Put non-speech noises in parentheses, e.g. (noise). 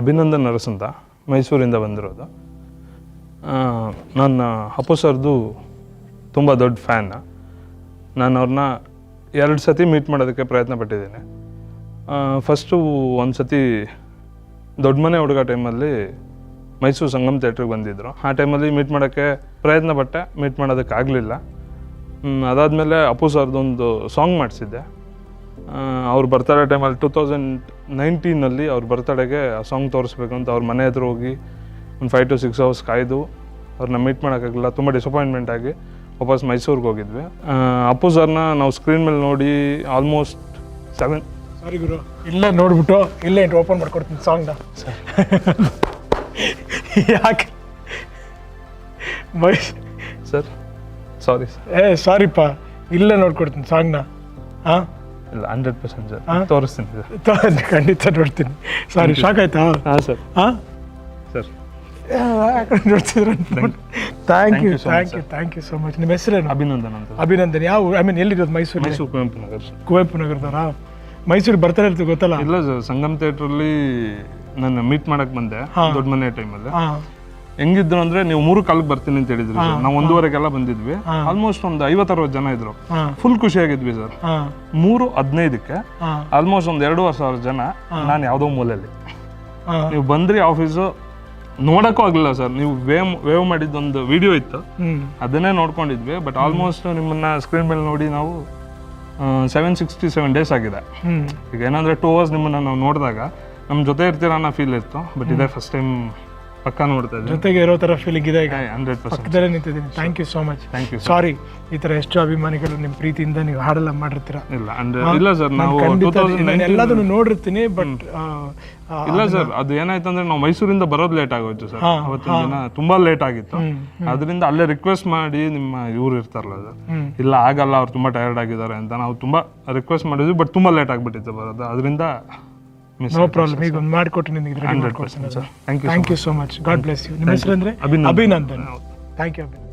ಅಭಿನಂದನ್ ಅರಸ್ ಅಂತ ಮೈಸೂರಿಂದ ಬಂದಿರೋದು. ನನ್ನ ಅಪ್ಪು ಸರ್ದು ತುಂಬ ದೊಡ್ಡ ಫ್ಯಾನ್. ನಾನು ಅವ್ರನ್ನ ಎರಡು ಸತಿ ಮೀಟ್ ಮಾಡೋದಕ್ಕೆ ಪ್ರಯತ್ನ ಪಟ್ಟಿದ್ದೀನಿ. ಫಸ್ಟು ಒಂದು ಸತಿ ದೊಡ್ಡ ಮನೆ ಹುಡುಗ ಟೈಮಲ್ಲಿ ಮೈಸೂರು ಸಂಗಮ್ ಥಿಯೇಟ್ರಿಗೆ ಬಂದಿದ್ದರು ಆ ಟೈಮಲ್ಲಿ ಮೀಟ್ ಮಾಡೋಕ್ಕೆ ಪ್ರಯತ್ನ ಪಟ್ಟೆ, ಮೀಟ್ ಮಾಡೋದಕ್ಕೆ ಆಗಲಿಲ್ಲ ಅದಾದಮೇಲೆ ಅಪ್ಪು ಸರ್ದೊಂದು ಸಾಂಗ್ ಮಾಡಿಸಿದ್ದೆ. ಅವ್ರ ಬರ್ತಡೇ ಟೈಮಲ್ಲಿ ಟೂ ತೌಸಂಡ್ ನೈನ್ಟೀನಲ್ಲಿ ಅವ್ರ ಬರ್ತಡೇಗೆ ಆ ಸಾಂಗ್ ತೋರಿಸ್ಬೇಕು ಅಂತ ಅವ್ರ ಮನೆ ಹತ್ರ ಹೋಗಿ ಒಂದು ಫೈವ್ ಟು ಸಿಕ್ಸ್ ಅವರ್ಸ್ ಕಾಯ್ದು ಅವ್ರನ್ನ ಮೀಟ್ ಮಾಡೋಕ್ಕಾಗಲಿಲ್ಲ ತುಂಬ ಡಿಸಪಾಯಿಂಟ್ಮೆಂಟ್ ಆಗಿ ವಾಪಸ್ ಮೈಸೂರಿಗೆ ಹೋಗಿದ್ವಿ. ಅಪ್ಪು ಸರ್ನ ನಾವು ಸ್ಕ್ರೀನ್ ಮೇಲೆ ನೋಡಿ ಆಲ್ಮೋಸ್ಟ್ ಸೆವೆನ್ ಸಾರಿ ಗುರು ಇಲ್ಲೇ ನೋಡ್ಬಿಟ್ಟು ಇಲ್ಲೇ ಓಪನ್ ಮಾಡ್ಕೊಡ್ತೀನಿ ಸಾಂಗ್ನ (laughs) ಯಾಕೆ? ಮೈ ಸರ್ ಸಾರಿ ಸರ್ ಏ ಸಾರಿಪ್ಪ ಇಲ್ಲೇ ನೋಡ್ಕೊಡ್ತೀನಿ ಸಾಂಗ್ನ ಹಾಂ ಇಲ್ಲ ಹಂಡ್ರೆಡ್ ಪರ್ಸೆಂಟ್ ಸರ್. ತೋರಿಸ್ತೀನಿ ಸರ್. ಖಂಡಿತ ನೋಡ್ತೀನಿ. ಸಾರಿ ಶಾಕ್ ಆಯ್ತಾ? ಹಾಂ ಸರ್. ಹಾಂ? Sir. ನೋಡ್ತಿದ್ರ? Thank you thank you thank you so much ನಿಮ್ಮ ಹೆಸರೇನು? ಅಭಿನಂದನ್ ಅಂತ ಅಭಿನಂದನ್. ಯಾವ ಐ ಮೀನ್ ಎಲ್ಲಿರೋದು ಮೈಸೂರು? ಮೈಸೂರು ಕುವೆಂಪು ನಗರ ಸರ್. ಕುವೆಂಪು ನಗರದವರಾ? ಮೈಸೂರಿಗೆ ಬರ್ತಾರೆ ಇರ್ತೀವಿ ಗೊತ್ತಲ್ಲ? ಇಲ್ಲ ಸರ್ ಸಂಗಮ್ ಥಿಯೇಟ್ರಲ್ಲಿ ನಾನು ಮೀಟ್ ಮಾಡಕ್ ಬಂದೆ. ದೊಡ್ಡ ಮನೆ ಟೈಮಲ್ಲಿ ಹಾಂ. ಹೆಂಗಿದ್ರು ಅಂದ್ರೆ ನೀವು ಮೂರು ಕಾಲಕ್ಕೆ ಬರ್ತೀನಿ ಅಂತ ಹೇಳಿದ್ರಿ ಸರ್ ನಾವು ಒಂದೂವರೆಗೆಲ್ಲ ಬಂದಿದ್ವಿ. ಆಲ್ಮೋಸ್ಟ್ ಒಂದು ಐವತ್ತರವತ್ತು ಜನ ಇದ್ರು. ಫುಲ್ ಖುಷಿಯಾಗಿದ್ವಿ ಸರ್ ಮೂರು ಹದಿನೈದಕ್ಕೆ ಆಲ್ಮೋಸ್ಟ್ ಒಂದು ಎರಡೂವರೆ ಸಾವಿರ ಜನ ನಾನು ಯಾವುದೋ ಮೂಲೆಯಲ್ಲಿ. ನೀವು ಬಂದ್ರಿ ಆಫೀಸು ನೋಡಕ್ಕೂ ಆಗಲಿಲ್ಲ ಸರ್ ನೀವು ವೇವ್ ವೇವ್ ಮಾಡಿದ್ದೊಂದು ವಿಡಿಯೋ ಇತ್ತು. ಅದನ್ನೇ ನೋಡ್ಕೊಂಡಿದ್ವಿ ಬಟ್ ಆಲ್ಮೋಸ್ಟ್ ನಿಮ್ಮನ್ನ ಸ್ಕ್ರೀನ್ ಮೇಲೆ ನೋಡಿ ನಾವು ಸೆವೆನ್ ಸಿಕ್ಸ್ಟಿ ಸೆವೆನ್ ಡೇಸ್ ಆಗಿದೆ. ಈಗ ಏನಂದ್ರೆ ಟೂ ಅವರ್ಸ್ ನಿಮ್ಮನ್ನ ನಾವು ನೋಡಿದಾಗ ನಮ್ಮ ಜೊತೆ ಇರ್ತೀರ ಅನ್ನೋ ಫೀಲ್ ಇತ್ತು ಬಟ್ ಇದೇ ಫಸ್ಟ್ ಟೈಮ್ ಪಕ್ಕ ನೋಡ್ತಾ ಇದ್ದೀನಿ. ಜೊತೆಗೆ ಇರೋ ತರ ಫೀಲಿಂಗ್ ಇದೆ ಈಗ. ಹಂಡ್ರೆಡ್ ಪರ್ಸೆಂಟ್ ಪಕ್ಕದಲ್ಲೇ ನಿಂತಿದ್ದೀನಿ. Thank you so much thank you sorry ಈ ತರ ಎಷ್ಟು ಅಭಿಮಾನಿಗಳು ನಿಮ್ಮ ಪ್ರೀತಿಯಿಂದ ನೀವು ಹಾಡೆಲ್ಲ ಮಾಡಿರ್ತೀರ. ಇಲ್ಲ ಅಂದ್ರೆ ಇಲ್ಲ ಸರ್ ನಾವು ಟೂ ತೌಸಂಡ್ ನಾನು ಎಲ್ಲದನ್ನು ನೋಡಿರ್ತೀನಿ ಬಟ್ ಇಲ್ಲ ಸರ್ ಅದು ಏನಾಯ್ತು ಅಂದ್ರೆ ನಾವು ಮೈಸೂರಿಂದ ಬರೋದು ಲೇಟ್ ಆಗೋಯ್ತು ಸರ್ ಅವತ್ತಿನ ದಿನ ತುಂಬಾ ಲೇಟ್ ಆಗಿತ್ತು. ಅದರಿಂದ ಅಲ್ಲೇ ರಿಕ್ವೆಸ್ಟ್ ಮಾಡಿ ನಿಮ್ಮ ಇವ್ರು ಇರ್ತಾರಲ್ಲ ಸರ್ ಇಲ್ಲ ಆಗಲ್ಲ ಅವ್ರು ತುಂಬಾ ಟೈರ್ಡ್ ಆಗಿದ್ದಾರೆ ಅಂತ ನಾವು ತುಂಬಾ ರಿಕ್ವೆಸ್ಟ್ ಮಾಡಿದ್ವಿ ಬಟ್ ತುಂಬಾ ಲೇಟ್ ಆಗಿಬಿಟ್ಟಿತ್ತು ಬರೋದು ಅದರಿಂದ ನೋ ಪ್ರಾಬ್ಲಮ್ ಈಗ ಒಂದು ಮಾಡಿಕೊಟ್ಟು ನಿನಗೆ ರೆಡಿ ಹಂಡ್ರೆಡ್ ಮಾಡ್ಕೊಡ್ತೀನಿ sir thank you so much god bless you ನಿಮ್ಮ ಹೆಸರು ಅಂದರೆ Abhinandan. Abhinandan thank you Abhinandan